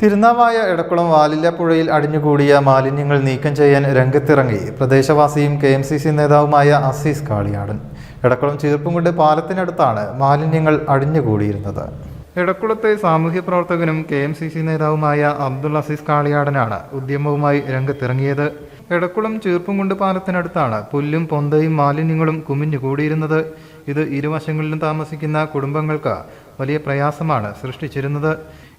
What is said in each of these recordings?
തിരുനാവായ എടക്കുളം വാലില്ലപ്പുഴയിൽ അടിഞ്ഞുകൂടിയ മാലിന്യങ്ങൾ നീക്കം ചെയ്യാൻ രംഗത്തിറങ്ങി. പ്രദേശവാസിയും കെ എം സി സി നേതാവുമായ അസീസ് കാളിയാടൻ. എടക്കുളം ചീർപ്പുംകുണ്ട് പാലത്തിനടുത്താണ് മാലിന്യങ്ങൾ അടിഞ്ഞുകൂടിയിരുന്നത്. എടക്കുളത്തെ സാമൂഹ്യ പ്രവർത്തകനും കെ എം സി സി നേതാവുമായ അബ്ദുൾ അസീസ് കാളിയാടനാണ് ഉദ്യമവുമായി രംഗത്തിറങ്ങിയത്. എടക്കുളം ചീർപ്പുംകുണ്ട് പാലത്തിനടുത്താണ് പുല്ലും പൊന്തയും മാലിന്യങ്ങളും കുമിഞ്ഞുകൂടിയിരുന്നത്. ഇത് ഇരുവശങ്ങളിലും താമസിക്കുന്ന കുടുംബങ്ങൾക്ക് വലിയ പ്രയാസമാണ് സൃഷ്ടിച്ചിരുന്നത്.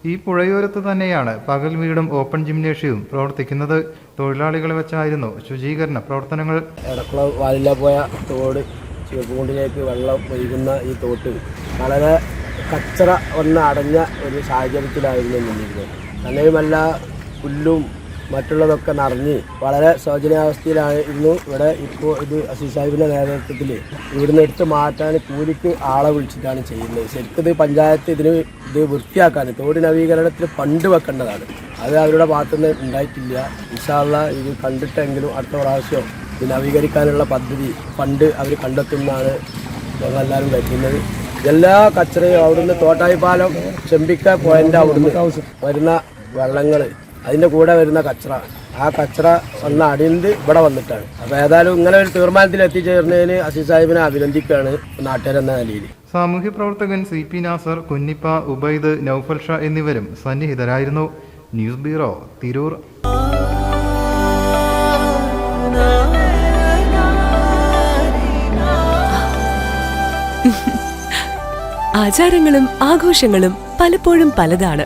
ഈ പുഴയോരത്ത് തന്നെയാണ് പകൽ വീടും ഓപ്പൺ ജിംനേഷ്യവും പ്രവർത്തിക്കുന്നത്. തൊഴിലാളികളെ വെച്ചായിരുന്നു ശുചീകരണ പ്രവർത്തനങ്ങൾ. എടക്കുള വാലില്ല പോയ തോട് ചുവപ്പുകൊണ്ടിലേക്ക് വെള്ളം ഒഴുകുന്ന ഈ തോട്ട് വളരെ കച്ചറ ഒന്ന് അടഞ്ഞ ഒരു സാഹചര്യത്തിലായിരുന്നു നിന്നിരുന്നത്. തന്നെയുമല്ല പുല്ലും മറ്റുള്ളതൊക്കെ നിറഞ്ഞ് വളരെ ശോചനീയാവസ്ഥയിലായിരുന്നു ഇവിടെ ഇപ്പോൾ ഇത് അസീസ് സാഹിബിന്റെ നേതൃത്വത്തിൽ ഇവിടുന്ന് എടുത്ത് മാറ്റാൻ കൂലിക്ക് ആളെ വിളിച്ചിട്ടാണ് ചെയ്യുന്നത്. ശരിക്കും ഇത് പഞ്ചായത്ത് ഇതിന് ഇത് വൃത്തിയാക്കാൻ തോട് നവീകരണത്തിൽ പണ്ട് വെക്കേണ്ടതാണ്. അത് അവരുടെ ഭാഗത്തുനിന്ന് ഉണ്ടായിട്ടില്ല. ഇൻഷാല്ല ഇത് കണ്ടിട്ടെങ്കിലും അടുത്ത പ്രാവശ്യം ഇത് നവീകരിക്കാനുള്ള പദ്ധതി പണ്ട് അവർ കണ്ടെത്തുന്നതാണ് ഞങ്ങളെല്ലാവരും കരുതുന്നത് എല്ലാ കച്ചറയും അവിടുന്ന് തോട്ടായി പാലം ചെമ്പിക്ക പോയിന്റ് അവിടുന്ന് വരുന്ന വെള്ളങ്ങൾ അതിന്റെ കൂടെ വരുന്ന കച്ചറ. ആ കച്ചറ വന്ന അടിന്ത് ഇവിടെ വന്നിട്ടാണ്. അപ്പോൾ ഏതായാലും ഇങ്ങനെ ഒരു തീർമാനത്തിൽ എത്തിച്ചേർന്നതിന് അസീസ് സാഹിബിനെ അഭിനന്ദിക്കുകയാണ് നാട്ടുകാരെന്ന നിലയിൽ. സാമൂഹ്യ പ്രവർത്തകൻ സി പി നാസർ കുഞ്ഞിപ്പ ഉബൈദ് നൌഫൽ ഷാ എന്നിവരും സന്നിഹിതരായിരുന്നു. News bureau Tirur. ആചാരങ്ങളും ആഘോഷങ്ങളും പലപ്പോഴും പലതാണ്.